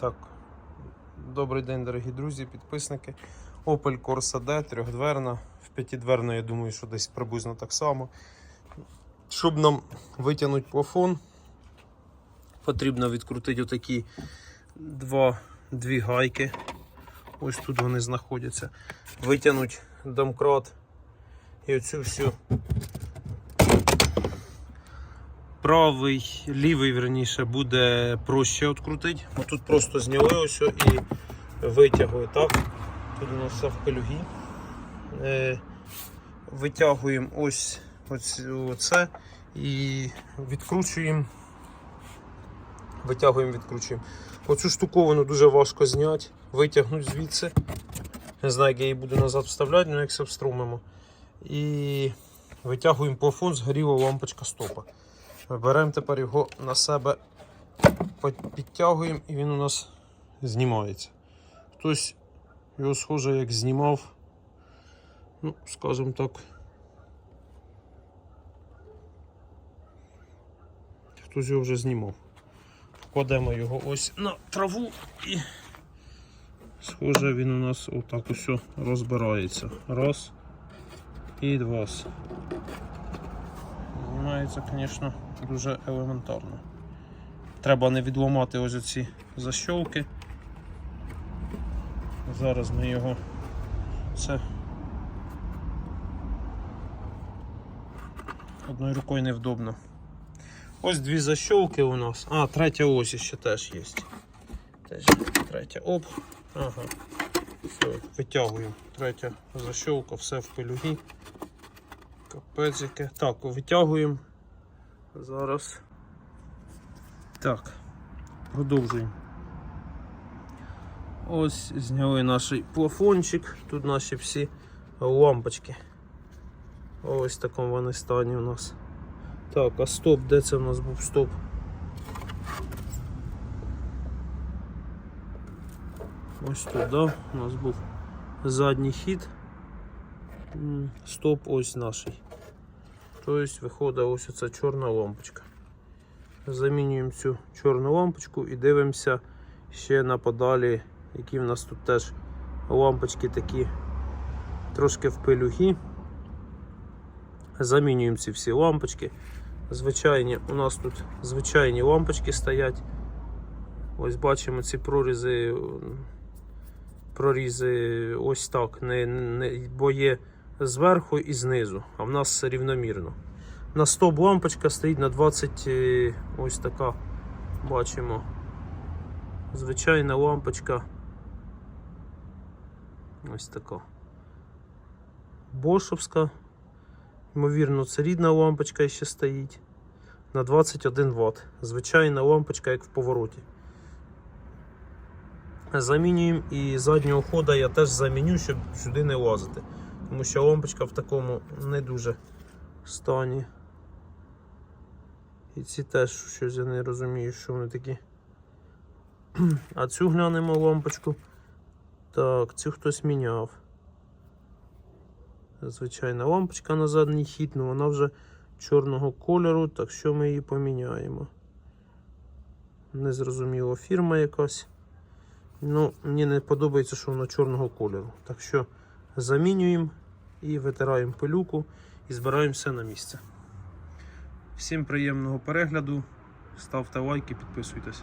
Так, добрий день, дорогі друзі, підписники. Opel Corsa D, трьохдверна. В п'ятидверна, я думаю, що десь приблизно так само. Щоб нам витягнути плафон, потрібно відкрутити отакі два, дві гайки. Ось тут вони знаходяться. Витягнути домкрат і оцю всю правий, лівий, верніше, буде проще відкрутити. Бо тут просто зняли ось і витягли. Так? Тут у нас все в пелюгі. Е, витягуємо ось, ось оце і відкручуємо. Витягуємо, відкручуємо. Оцю штуковину дуже важко зняти, витягнути звідси. Не знаю, як я її буду назад вставляти, але як все вструмимо. І витягуємо плафон, згоріла лампочка стопа. Беремо тепер його на себе, підтягуємо і він у нас знімається. Хтось його схоже як знімав, ну, скажімо так. Хтось його вже знімав. Вкладемо його ось на траву і схоже він у нас отак ось розбирається. Раз і два. Знімається, звісно, дуже елементарно. Треба не відламати ось ці защолки. Зараз ми його це одною рукою невдобно. Ось дві защолки у нас. А, третя ось ще теж є. Теж третя. Оп. Ага. Все, витягуємо. Третя защолка, все в пилюгі. Капець яке. Так, витягуємо. Зараз. Так, продовжуємо. Ось зняли наш плафончик. Тут наші всі лампочки. Ось в такому вони стані у нас. Так, а стоп, де це у нас був стоп? Ось тут, да? У нас був задній хід. Стоп ось наш. Тобто виходить ось ця чорна лампочка. Замінюємо цю чорну лампочку і дивимося ще на подалі, які в нас тут теж лампочки такі трошки в пилюгі. Замінюємо ці всі лампочки. Звичайні, у нас тут звичайні лампочки стоять. Ось бачимо ці прорізи, прорізи ось так, не, не, бо є зверху і знизу, а в нас рівномірно. На стоп лампочка стоїть на 20, е, ось така, бачимо. Звичайна лампочка. Ось така. Бошовська. Ймовірно, це рідна лампочка ще стоїть. На 21 Вт. Звичайна лампочка, як в повороті. Замінюємо і заднього хода я теж заміню, щоб сюди не лазити. Тому що лампочка в такому не дуже стані. І ці теж щось я не розумію, що вони такі. А цю глянемо лампочку. Так, цю хтось міняв. Звичайна лампочка на задній хід, але вона вже чорного кольору, так що ми її поміняємо. Незрозуміла фірма якась. Ну, мені не подобається, що вона чорного кольору. Так що замінюємо і витираємо пилюку і збираємо все на місце. Всім приємного перегляду. Ставте лайки, підписуйтесь.